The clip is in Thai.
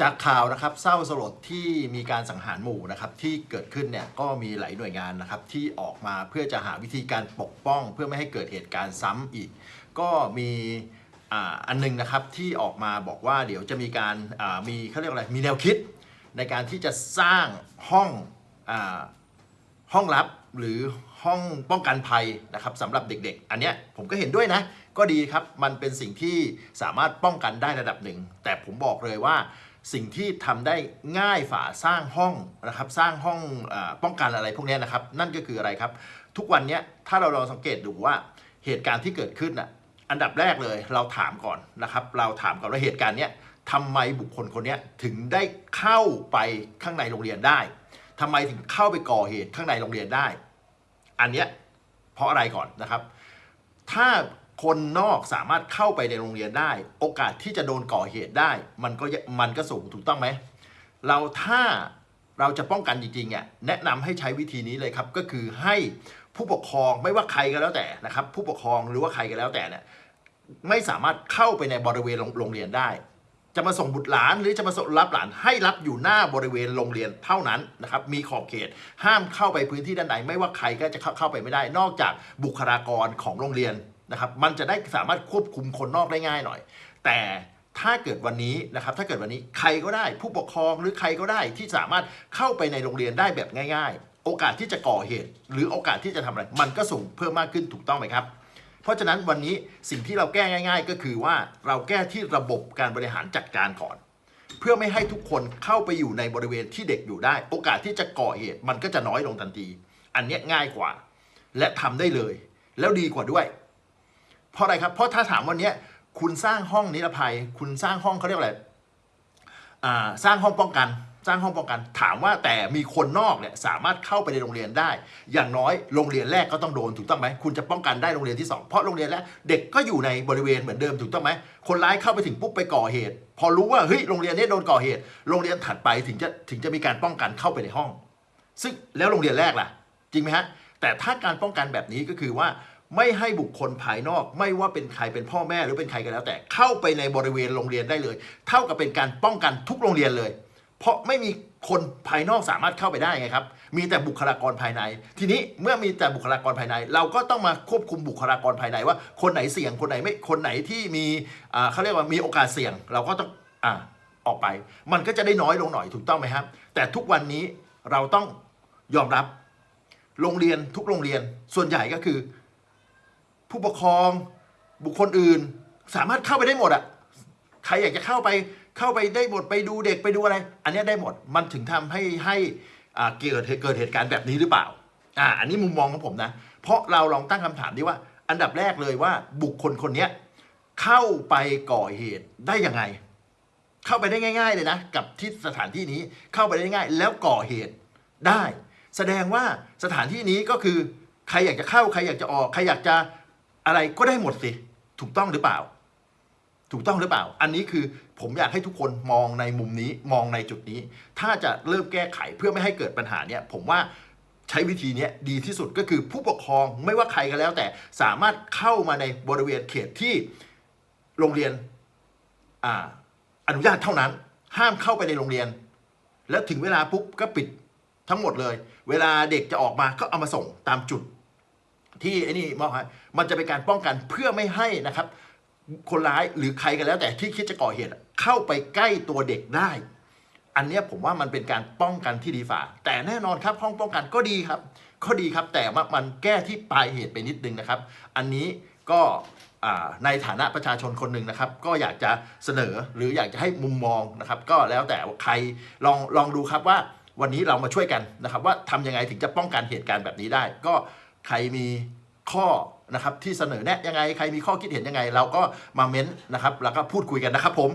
จากข่าวนะครับเศร้าสลดที่มีการสังหารหมู่นะครับที่เกิดขึ้นเนี่ยก็มีหลายหน่วยงานนะครับที่ออกมาเพื่อจะหาวิธีการปกป้อง เพื่อไม่ให้เกิดเหตุการณ์ซ้ำอีก ก็มีอันหนึงนะครับที่ออกมาบอกว่าเดี๋ยวจะมีการมีเขาเรียกอะไรมีแนวคิด ในการที่จะสร้างห้องอห้องลับหรือห้องป้องกันภัยนะครับสำหรับเด็กๆ อันเนี้ยผมก็เห็นด้วยนะ ก็ดีครับมันเป็นสิ่งที่สามารถป้องกันได้ระดับหนึ่ง แต่ผมบอกเลยว่า สิ่งที่ทำได้ง่ายฝ่าสร้างห้องนะครับสร้างห้องอป้องกันอะไรพวกนี้นะครับ นั่นก็คืออะไรครับ ทุกวันนี้ถ้าเราลองสังเกตดูว่าเหตุการณ์ที่เกิดขึ้นอะอันดับแรกเลยเราถามก่อนนะครับ เราถามก่อนว่าเหตุการณ์เนี้ยทำไมบุคคลคนนี้ถึงได้เข้าไปข้างในโรงเรียนได้ทำไมถึงเข้าไปก่อเหตุข้างในโรงเรียนได้ อันเนี้ยเพราะอะไรก่อนนะครับ ถ้า คนนอกสามารถเข้าไปในโรงเรียนได้ โอกาสที่จะโดนก่อเหตุได้ มันก็มันก็สูงถูกต้องไหม เราถ้าเราจะป้องกันจริงๆอะแนะนำให้ใช้วิธีนี้เลยครับ ก็คือให้ผู้ปกครองไม่ว่าใครก็แล้วแต่นะครับ ผู้ปกครองหรือว่าใครก็แล้วแต่เนี่ยไม่สามารถเข้าไปในบริเวณโรงเรียนได้ จะมาส่งบุตรหลานหรือจะมาส่งรับหลานให้รับอยู่หน้าบริเวณโรงเรียนเท่านั้นนะครับ มีขอบเขตห้ามเข้าไปพื้นที่ด้านในไม่ว่าใครก็จะเข้าเข้าไปไม่ได้ นอกจากบุคลากรของโรงเรียน นะครับมันจะได้สามารถควบคุมคนนอกได้ง่ายหน่อย แต่ถ้าเกิดวันนี้นะครับถ้าเกิดวันนี้ใครก็ได้ผู้ปกครองหรือใครก็ได้ที่สามารถเข้าไปในโรงเรียนได้แบบง่าย ๆ โอกาสที่จะก่อเหตุ หรือโอกาสที่จะทำอะไร มันก็สูงเพิ่มมากขึ้นถูกต้องไหมครับเพราะฉะนั้นวันนี้สิ่งที่เราแก้ง่าย ๆ ก็คือว่าเราแก้ที่ระบบการบริหารจัดการก่อน เพื่อไม่ให้ทุกคนเข้าไปอยู่ในบริเวณที่เด็กอยู่ได้ โอกาสที่จะก่อเหตุมันก็จะน้อยลงทันที อันนี้ง่ายกว่า และทำได้เลย แล้วดีกว่าด้วย เพราะอะไรครับ เพราะถ้าถามวันนี้คุณสร้างห้องนิรภัย คุณสร้างห้องเขาเรียกอะไรสร้างห้องป้องกัน สร้างห้องป้องกัน ถามว่าแต่มีคนนอกเนี่ยสามารถเข้าไปในโรงเรียนได้ อย่างน้อยโรงเรียนแรกก็ต้องโดนถูกต้องไหมคุณจะป้องกันได้โรงเรียนที่สองเพราะโรงเรียนแรกเด็กก็อยู่ในบริเวณเหมือนเดิมถูกต้องไหมคนร้ายเข้าไปถึงปุ๊บไปก่อเหตุ พอรู้ว่าเฮ้ยโรงเรียนนี้โดนก่อเหตุ โรงเรียนถัดไปถึงจะถึงจะมีการป้องกันเข้าไปในห้อง ซึ่งแล้วโรงเรียนแรกล่ะ จริงไหมฮะแต่ถ้าการป้องกันแบบนี้ก็คือว่า ไม่ให้บุคคลภายนอก ไม่ว่าเป็นใครเป็นพ่อแม่หรือเป็นใครก็แล้ว แต่เข้าไปในบริเวณโรงเรียนได้เลย เท่ากับเป็นการป้องกันทุกโรงเรียนเลย เพราะไม่มีคนภายนอกสามารถเข้าไปได้ไงครับ มีแต่บุคลากรภายใน ทีนี้เมื่อมีแต่บุคลากรภายใน เราก็ต้องมาควบคุมบุคลากรภายในว่า คนไหนเสี่ยงคนไหนไม่คนไหนที่มีเขาเรียกว่ามีโอกาสเสี่ยง เราก็ต้องอออกไป มันก็จะได้น้อยลงหน่อยถูกต้องไหมครับ แต่ทุกวันนี้เราต้องยอมรับ โรงเรียนทุกโรงเรียนส่วนใหญ่ก็คือ ผู้ปกครองบุคคลอื่น สามารถเข้าไปได้หมดอะใครอยากจะเข้าไปเข้าไปได้หมดไปดูเด็กไปดูอะไร อันนี้ได้หมดมันถึงทำให้ให้อ่าเกิดเกิดเหตุการณ์แบบนี้หรือเปล่าอ่าอันนี้มุมมองของผมนะ เพราะเราลองตั้งคำถามดีว่า อันดับแรกเลยว่าบุคคลคนเนี้ยเข้าไปก่อเหตุได้ยังไง เข้าไปได้ง่าย ๆ เลยนะ กับที่สถานที่นี้เข้าไปได้ง่าย แล้วก่อเหตุได้ แสดงว่าสถานที่นี้ก็คือใครอยากจะเข้า ใครอยากจะออก ใครอยากจะ อะไรก็ได้หมดสิ ถูกต้องหรือเปล่า ถูกต้องหรือเปล่า อันนี้คือผมอยากให้ทุกคนมองในมุมนี้มองในจุดนี้ ถ้าจะเริ่มแก้ไขเพื่อไม่ให้เกิดปัญหาเนี่ย ผมว่าใช้วิธีเนี้ยดีที่สุดก็คือผู้ปกครองไม่ว่าใครก็แล้ว แต่สามารถเข้ามาในบริเวณเขตที่โรงเรียนออนุญาตเท่านั้น ห้ามเข้าไปในโรงเรียน แล้วถึงเวลาปุ๊บก็ปิดทั้งหมดเลย เวลาเด็กจะออกมาก็เอามาส่งตามจุด ที่ไอ้นี่มอบให้มันจะเป็นการป้องกันเพื่อไม่ให้นะครับ คนร้ายหรือใครกันแล้ว แต่ที่คิดจะก่อเหตุเข้าไปใกล้ตัวเด็กได้ อันนี้ผมว่ามันเป็นการป้องกันที่ดีฝ่า แต่แน่นอนครับห้องป้องกันก็ดีครับ ก็ดีครับแต่ว่ามันแก้ที่ปลายเหตุไปนิดนึงนะครับ อันนี้ก็ในฐานะประชาชนคนหนึ่งนะครับ ก็อยากจะเสนอหรืออยากจะให้มุมมองนะครับ ก็แล้วแต่ใครลองลองดูครับว่าวันนี้เรามาช่วยกันนะครับ ว่าทำยังไงถึงจะป้องกันเหตุการณ์แบบนี้ได้ ก็ ใครมีข้อนะครับที่เสนอแนะยังไง ใครมีข้อคิดเห็นยังไง เราก็มาเม้นต์นะครับแล้วก็พูดคุยกันนะครับผม